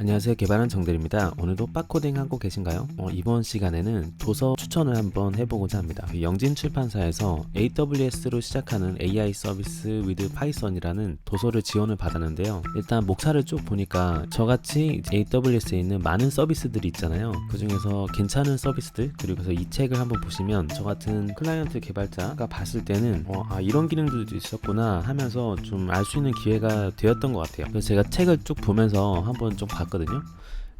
안녕하세요. 개발한 정대리입니다. 오늘도 빡코딩 하고 계신가요? 어, 이번 시간에는 도서 추천을 한번 해보고자 합니다. 영진 출판사에서 AWS로 시작하는 AI 서비스 with Python이라는 도서를 지원을 받았는데요. 일단 목차를 쭉 보니까 저같이 AWS에 있는 많은 서비스들이 있잖아요. 그 중에서 괜찮은 서비스들 그리고 그래서 이 책을 한번 보시면 저 같은 클라이언트 개발자가 봤을 때는 어, 아 이런 기능들도 있었구나 하면서 좀 알 수 있는 기회가 되었던 것 같아요. 그래서 제가 책을 쭉 보면서 한번 좀 봤거든요.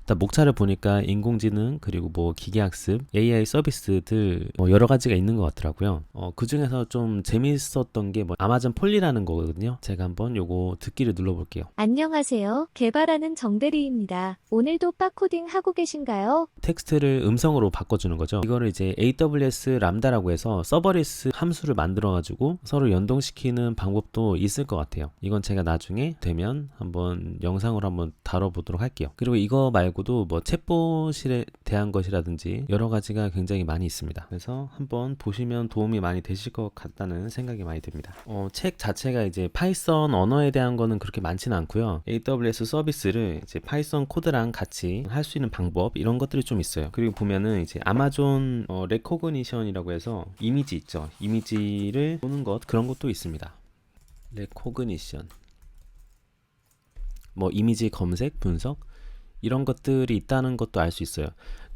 일단 목차를 보니까 인공지능 그리고 뭐 기계학습, AI 서비스들 뭐 여러 가지가 있는 것 같더라고요. 어, 그 중에서 좀 재밌었던 게 뭐 아마존 폴리라는 거거든요. 제가 한번 요거 듣기를 눌러볼게요. 안녕하세요. 개발하는 정대리입니다. 오늘도 빡코딩 하고 계신가요? 텍스트를 음성으로 바꿔주는 거죠. 이거를 이제 AWS 람다라고 해서 서버리스 함수를 만들어가지고 서로 연동시키는 방법도 있을 것 같아요. 이건 제가 나중에 되면 한번 영상으로 한번 다뤄보도록 할게요. 그리고 이거 말고 도 뭐 챗봇에 대한 것이라든지 여러 가지가 굉장히 많이 있습니다. 그래서 한번 보시면 도움이 많이 되실 것 같다는 생각이 많이 듭니다. 어, 책 자체가 이제 파이썬 언어에 대한 거는 그렇게 많지는 않고요. AWS 서비스를 이제 파이썬 코드랑 같이 할 수 있는 방법 이런 것들이 좀 있어요. 그리고 보면은 이제 아마존 어, 레코그니션이라고 해서 이미지 있죠. 이미지를 보는 것 그런 것도 있습니다. 레코그니션 뭐 이미지 검색 분석 이런 것들이 있다는 것도 알 수 있어요.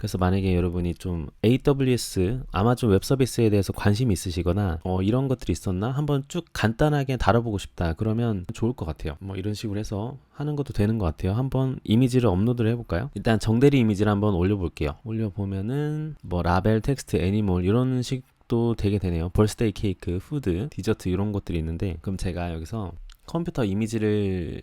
그래서 만약에 여러분이 좀 AWS 아마존 웹 서비스에 대해서 관심이 있으시거나 어, 이런 것들이 있었나 한번 쭉 간단하게 다뤄보고 싶다 그러면 좋을 것 같아요. 뭐 이런 식으로 해서 하는 것도 되는 것 같아요. 한번 이미지를 업로드를 해볼까요? 일단 정대리 이미지를 한번 올려볼게요. 올려보면은 뭐 라벨, 텍스트, 애니멀 이런 식도 되게 되네요. 벌스데이 케이크, 푸드, 디저트 이런 것들이 있는데 그럼 제가 여기서 컴퓨터 이미지를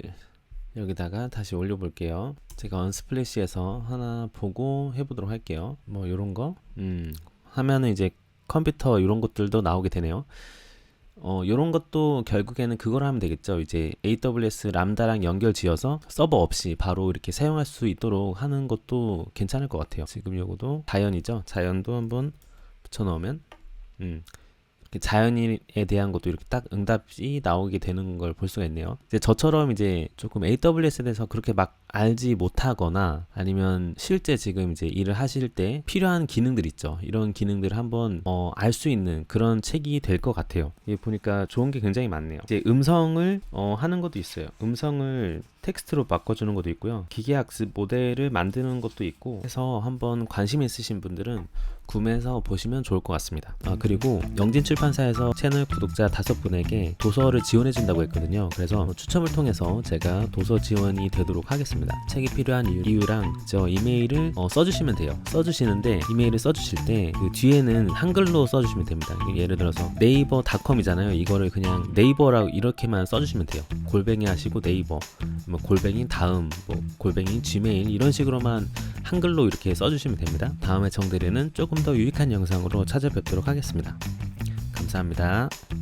여기다가 다시 올려볼게요. 제가 언스플래시에서 하나 보고 해보도록 할게요. 뭐 이런 거, 음, 하면은 이제 컴퓨터 이런 것들도 나오게 되네요. 어, 이런 것도 결국에는 그걸 하면 되겠죠. 이제 AWS 람다랑 연결 지어서 서버 없이 바로 이렇게 사용할 수 있도록 하는 것도 괜찮을 것 같아요. 지금 요거도 자연이죠. 자연도 한번 붙여 넣으면, 음, 자연인에 대한 것도 이렇게 딱 응답이 나오게 되는 걸 볼 수가 있네요. 이제 저처럼 이제 조금 AWS에 대해서 그렇게 막 알지 못하거나 아니면 실제 지금 이제 일을 하실 때 필요한 기능들 있죠. 이런 기능들을 한번 어, 알 수 있는 그런 책이 될 것 같아요. 이 보니까 좋은 게 굉장히 많네요. 이제 음성을 어, 하는 것도 있어요. 음성을 텍스트로 바꿔주는 것도 있고요. 기계학습 모델을 만드는 것도 있고 해서 한번 관심 있으신 분들은 구매해서 보시면 좋을 것 같습니다. 아, 그리고 영진 출판사에서 채널 구독자 다섯 분에게 도서를 지원해 준다고 했거든요. 그래서 추첨을 통해서 제가 도서 지원이 되도록 하겠 습니다. 책이 필요한 이유, 랑저 이메일을 어, 써주시면 돼요. 써주시는데 이메일을 써주실 때 그 뒤에는 한글로 써주시면 됩니다. 예를 들어서 네이버닷컴이잖아요. 이거를 그냥 네이버라고 이렇게만 써주시면 돼요. 골뱅이 하시고 네이버, 뭐 골뱅이 다음, 뭐 골뱅이 지메일 이런 식으로만 한글로 이렇게 써주시면 됩니다. 다음에 정대리는 조금 더 유익한 영상으로 찾아뵙도록 하겠습니다. 감사합니다.